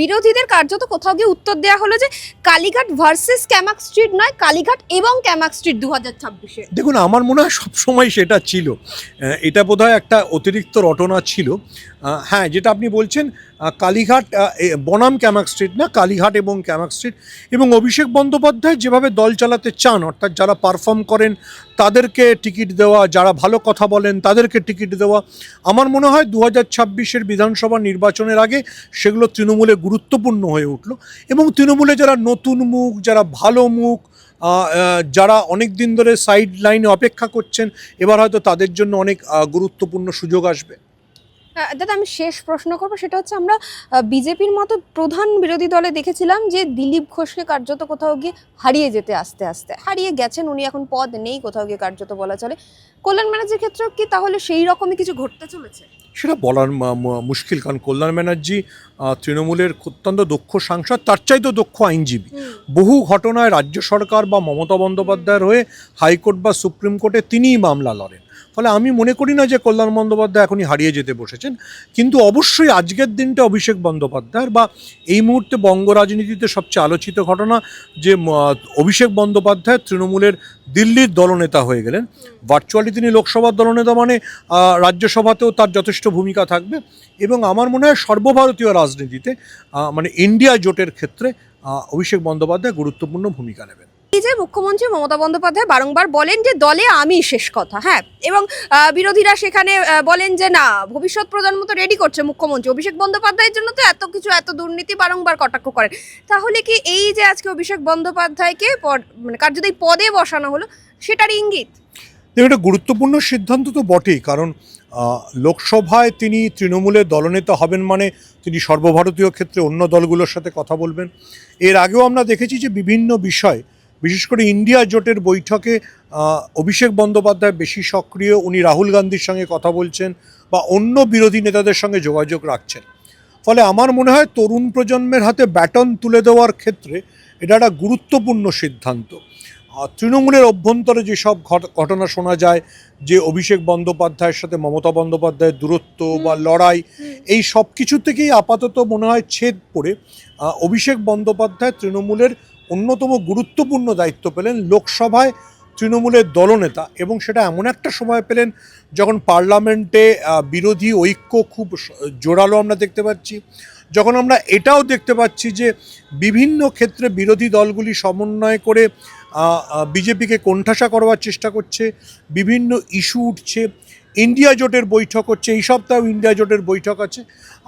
বিরোধীদের কার্যত কোথাও গিয়ে উত্তর দেওয়া হলো যে কালীঘাট ভার্সেস ক্যামাক স্ট্রিট নয়, কালীঘাট এবং ক্যামাক স্ট্রিট দু হাজার ছাব্বিশে। দেখুন, আমার মনে হয় সবসময় সেটা ছিল। এটা বোধহয় একটা অতিরিক্ত রটনা ছিল। হ্যাঁ যেটা আপনি বলছেন কালীঘাট বনাম ক্যামাক স্ট্রিট না, কালীঘাট এবং ক্যামাক স্ট্রিট এবং অভিষেক বন্দ্যোপাধ্যায় যেভাবে দল চালাতে চান, অর্থাৎ যারা পারফর্ম করেন, তাদেরকে টিকিট দেওয়া, যারা ভালো কথা বলেন, তাদেরকে টিকিট দেওয়া। আমার মনে হয় দু হাজার ছাব্বিশের বিধানসভা নির্বাচনের আগে সেগুলো তৃণমূলে গুরুত্বপূর্ণ হয়ে উঠল। এবং তৃণমূলে যারা নতুন মুখ, যারা ভালো মুখ যারা অনেক দিন ধরে সাইড লাইনে অপেক্ষা করছেন, এবার হয়তো তাদের জন্য অনেক গুরুত্বপূর্ণ সুযোগ আসবে। দাদা, আমি শেষ প্রশ্ন করব। সেটা হচ্ছে আমরা বিজেপির মতো প্রধান বিরোধী দলে দেখেছিলাম যে দিলীপ ঘোষকে কার্যত কোথাও গিয়ে হারিয়ে যেতে আস্তে আস্তে। হারিয়ে গেছেন, উনি এখন পদ নেই কোথাও গিয়ে কার্যত বলা চলে। কল্যাণ ম্যানেজের ক্ষেত্রেও কি তাহলে সেই রকমই কিছু ঘটতে চলেছে? সেটা বলার মুশকিল। কারণ কল্যাণ ব্যানার্জি তৃণমূলের অত্যন্ত দক্ষ সাংসদ তার চাইতেও দক্ষ আইনজীবী। বহু ঘটনায় রাজ্য সরকার বা মমতা বন্দ্যোপাধ্যায়ের হয়ে হাইকোর্ট বা সুপ্রিম কোর্টে তিনিই মামলা লড়েন। ফলে আমি মনে করি না যে কল্যাণ বন্দ্যোপাধ্যায় এখনই হারিয়ে যেতে বসেছেন। কিন্তু অবশ্যই আজকের দিনটা অভিষেক বন্দ্যোপাধ্যায়ের বা এই মুহূর্তে বঙ্গ রাজনীতিতে সবচেয়ে আলোচিত ঘটনা যে অভিষেক বন্দ্যোপাধ্যায় তৃণমূলের দিল্লির দলনেতা হয়ে গেলেন। ভার্চুয়ালি তিনি লোকসভার দলনেতা মানে রাজ্যসভাতেও তার যথেষ্ট ভূমিকা থাকবে এবং আমার মনে হয় সর্বভারতীয় রাজনীতিতে মানে ইন্ডিয়া জোটের ক্ষেত্রে অভিষেক বন্দ্যোপাধ্যায় গুরুত্বপূর্ণ ভূমিকা নেবেন। মুখ্যমন্ত্রী মমতা বন্দ্যোপাধ্যায় বারংবার বলেন যে দলে আমি শেষ কথা হ্যাঁ। এবং বিরোধীরা সেখানে বলেন যে না, ভবিষ্যৎ প্রজন্ম তো রেডি করছে মুখ্যমন্ত্রী। অভিষেক বন্দ্যোপাধ্যায়ের জন্য তো এত কিছু, এত দুর্নীতি বারংবার কটাক্ষ করেন। তাহলে কি এই যে আজকে অভিষেক বন্দ্যোপাধ্যায়কে মানে কার্যত এই পদে বসানো হলো, সেটার ইঙ্গিত? এটা গুরুত্বপূর্ণ সিদ্ধান্ত তো বটেই। কারণ লোকসভায় তিনি তৃণমূলের দলনেতা হবেন মানে তিনি সর্বভারতীয় ক্ষেত্রে অন্য দলগুলোর সাথে কথা বলবেন। এর আগেও আমরা দেখেছি যে বিভিন্ন বিষয় বিশেষ করে ইন্ডিয়া জোটের বৈঠকে অভিষেক বন্দ্যোপাধ্যায় বেশি সক্রিয় উনি রাহুল গান্ধীর সঙ্গে কথা বলছেন বা অন্য বিরোধী নেতাদের সঙ্গে যোগাযোগ রাখছেন। ফলে আমার মনে হয় তরুণ প্রজন্মের হাতে ব্যাটন তুলে দেওয়ার ক্ষেত্রে এটা একটা গুরুত্বপূর্ণ সিদ্ধান্ত। তৃণমূলের অভ্যন্তরে যেসব ঘট- ঘটনা শোনা যায় যে অভিষেক বন্দ্যোপাধ্যায়ের সাথে মমতা বন্দ্যোপাধ্যায়ের দূরত্ব বা লড়াই এই সব কিছু থেকেই আপাতত মনে হয় ছেদ পড়ে। অভিষেক বন্দ্যোপাধ্যায় তৃণমূলের অন্যতম গুরুত্বপূর্ণ দায়িত্ব পেলেন লোকসভায় তৃণমূলের দলনেতা এবং সেটা এমন একটা সময় পেলেন যখন পার্লামেন্টে বিরোধী ঐক্য খুব জোরালো আমরা দেখতে পাচ্ছি। যখন আমরা এটাও দেখতে পাচ্ছি যে বিভিন্ন ক্ষেত্রে বিরোধী দলগুলি সমন্বয় করে বিজেপিকে কোণঠাসা করবার চেষ্টা করছে, বিভিন্ন ইস্যু উঠছে। ইন্ডিয়া জোটের বৈঠক হচ্ছে, এই সপ্তাহেও ইন্ডিয়া জোটের বৈঠক আছে।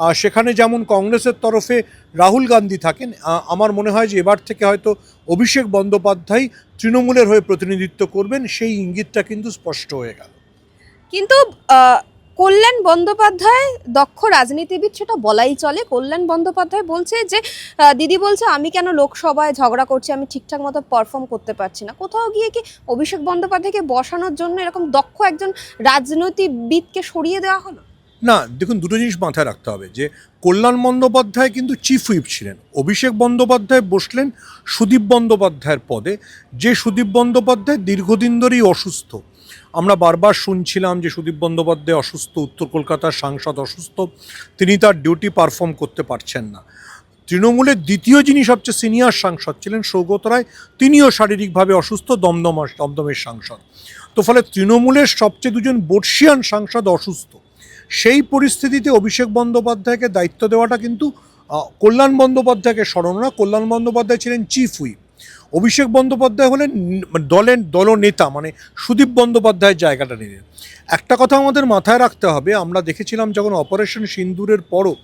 আর সেখানে যেমন কংগ্রেসের তরফে রাহুল গান্ধী থাকেন আমার মনে হয় যে এবার থেকে হয়তো অভিষেক বন্দ্যোপাধ্যায় তৃণমূলের হয়ে প্রতিনিধিত্ব করবেন, সেই ইঙ্গিতটা কিন্তু স্পষ্ট হয়ে গেল। কিন্তু কল্যাণ বন্দ্যোপাধ্যায় দক্ষ রাজনীতিবিদ, সেটা বলাই চলে। কল্যাণ বন্দ্যোপাধ্যায় বলছে যে দিদি বলছে, আমি কেন লোকসভায় ঝগড়া করছি? আমি ঠিকঠাক মতো পারফর্ম করতে পারছি না। কোথাও গিয়ে কি অভিষেক বন্দ্যোপাধ্যায়কে বসানোর জন্য এরকম দক্ষ একজন রাজনীতিবিদকে সরিয়ে দেওয়া হলো? না, দেখুন, দুটো জিনিস মাথায় রাখতে হবে যে, কল্যাণ বন্দ্যোপাধ্যায় কিন্তু চিফ হুইপ ছিলেন। অভিষেক বন্দ্যোপাধ্যায় বসলেন সুদীপ বন্দ্যোপাধ্যায়ের পদে। যে সুদীপ বন্দ্যোপাধ্যায় দীর্ঘদিন ধরেই অসুস্থ আমরা বারবার শুনছিলাম যে সুদীপ বন্দ্যোপাধ্যায় অসুস্থ, উত্তর কলকাতার সাংসদ অসুস্থ, তিনি তার ডিউটি পারফর্ম করতে পারছেন না। তৃণমূলের দ্বিতীয় যিনি সবচেয়ে সিনিয়র সাংসদ ছিলেন সৌগত রায়, তিনিও শারীরিকভাবে অসুস্থ, দমদমা, দমদমের সাংসদ। তো ফলে তৃণমূলের সবচেয়ে দুজন বর্ষিয়ান সাংসদ অসুস্থ। সেই পরিস্থিতিতে অভিষেক বন্দ্যোপাধ্যায়কে দায়িত্ব দেওয়াটা কিন্তু কল্যাণ বন্দ্যোপাধ্যায়কে স্মরণ না, কল্যাণ বন্দ্যোপাধ্যায় ছিলেন চিফ হুইপ অভিষেক বন্দ্যোপাধ্যায় হলেন ন- দলের দলনেতা মানে সুদীপ বন্দ্যোপাধ্যায়ের জায়গাটা নিলেন একটা কথা আমাদের মাথায় রাখতে হবে, আমরা দেখেছিলাম যখন অপারেশন সিন্দুরের পরও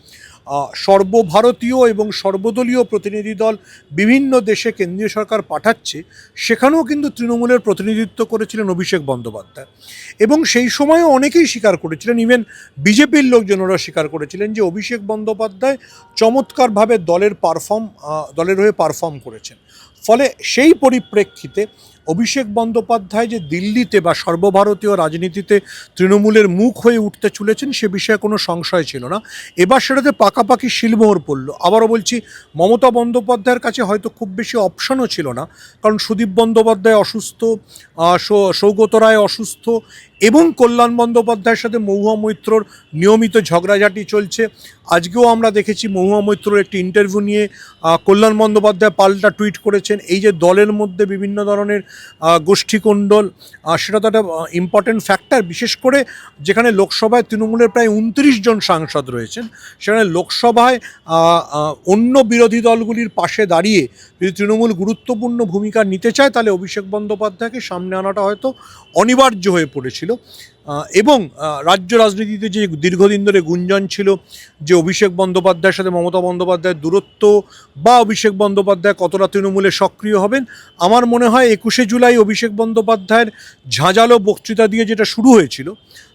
সর্বভারতীয় এবং সর্বদলীয় প্রতিনিধি দল বিভিন্ন দেশে কেন্দ্রীয় সরকার পাঠাচ্ছে, সেখানেও কিন্তু তৃণমূলের প্রতিনিধিত্ব করেছিলেন অভিষেক বন্দ্যোপাধ্যায়। এবং সেই সময়ও অনেকেই স্বীকার করেছিলেন, ইভেন বিজেপির লোকজনেরা স্বীকার করেছিলেন যে অভিষেক বন্দ্যোপাধ্যায় চমৎকারভাবে দলের পারফর্ম দলের হয়ে পারফর্ম করেছেন। ফলে সেই পরিপ্রেক্ষিতে অভিষেক বন্দ্যোপাধ্যায় যে দিল্লিতে বা সর্বভারতীয় রাজনীতিতে তৃণমূলের মুখ হয়ে উঠতে চলেছেন সে বিষয়ে কোনো সংশয় ছিল না। এবার সেটাতে পাকাপাকি শিলমোহর পড়ল। আবারও বলছি, মমতা বন্দ্যোপাধ্যায়ের কাছে হয়তো খুব বেশি অপশনও ছিল না, কারণ সুদীপ বন্দ্যোপাধ্যায় অসুস্থ সৌগত রায় অসুস্থ এবং কল্যাণ বন্দ্যোপাধ্যায়ের সাথে মহুয়া মৈত্রর নিয়মিত ঝগড়াঝাটি চলছে। আজকেও আমরা দেখেছি মহুয়া মৈত্রর একটি ইন্টারভিউ নিয়ে কল্যাণ বন্দ্যোপাধ্যায় পাল্টা টুইট করেছেন। এই যে দলের মধ্যে বিভিন্ন ধরনের গোষ্ঠীকণ্ডল সেটা তো একটা ইম্পর্টেন্ট ফ্যাক্টর বিশেষ করে যেখানে লোকসভায় তৃণমূলের প্রায় উনত্রিশ জন সাংসদ রয়েছেন, সেখানে লোকসভায় অন্য বিরোধী দলগুলির পাশে দাঁড়িয়ে যদি তৃণমূল গুরুত্বপূর্ণ ভূমিকা নিতে চায়, তাহলে অভিষেক বন্দ্যোপাধ্যায়কে সামনে আনাটা হয়তো অনিবার্য হয়ে পড়েছিল। আহ, এবং রাজ্য রাজনীতিতে যে দীর্ঘদিন ধরে গুঞ্জন ছিল যে অভিষেক বন্দ্যোপাধ্যায়ের সাথে মমতা বন্দ্যোপাধ্যায়ের দূরত্ব বা অভিষেক বন্দ্যোপাধ্যায় কতটা তৃণমূলে সক্রিয় হবেন আমার মনে হয় একুশে জুলাই অভিষেক বন্দ্যোপাধ্যায়ের ঝাঁঝালো বক্তৃতা দিয়ে যেটা শুরু হয়েছিল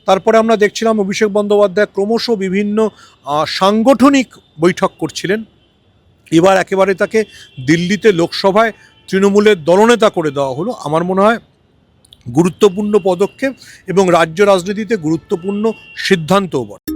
তারপরে আমরা দেখছিলাম অভিষেক বন্দ্যোপাধ্যায় ক্রমশ বিভিন্ন সাংগঠনিক বৈঠক করছিলেন। এবার একেবারে তাকে দিল্লিতে লোকসভায় তৃণমূলের দলনেতা করে দেওয়া হলো। আমার মনে হয় গুরুত্বপূর্ণ পদক্ষেপ এবং রাজ্য রাজনীতিতে গুরুত্বপূর্ণ সিদ্ধান্তও বটে।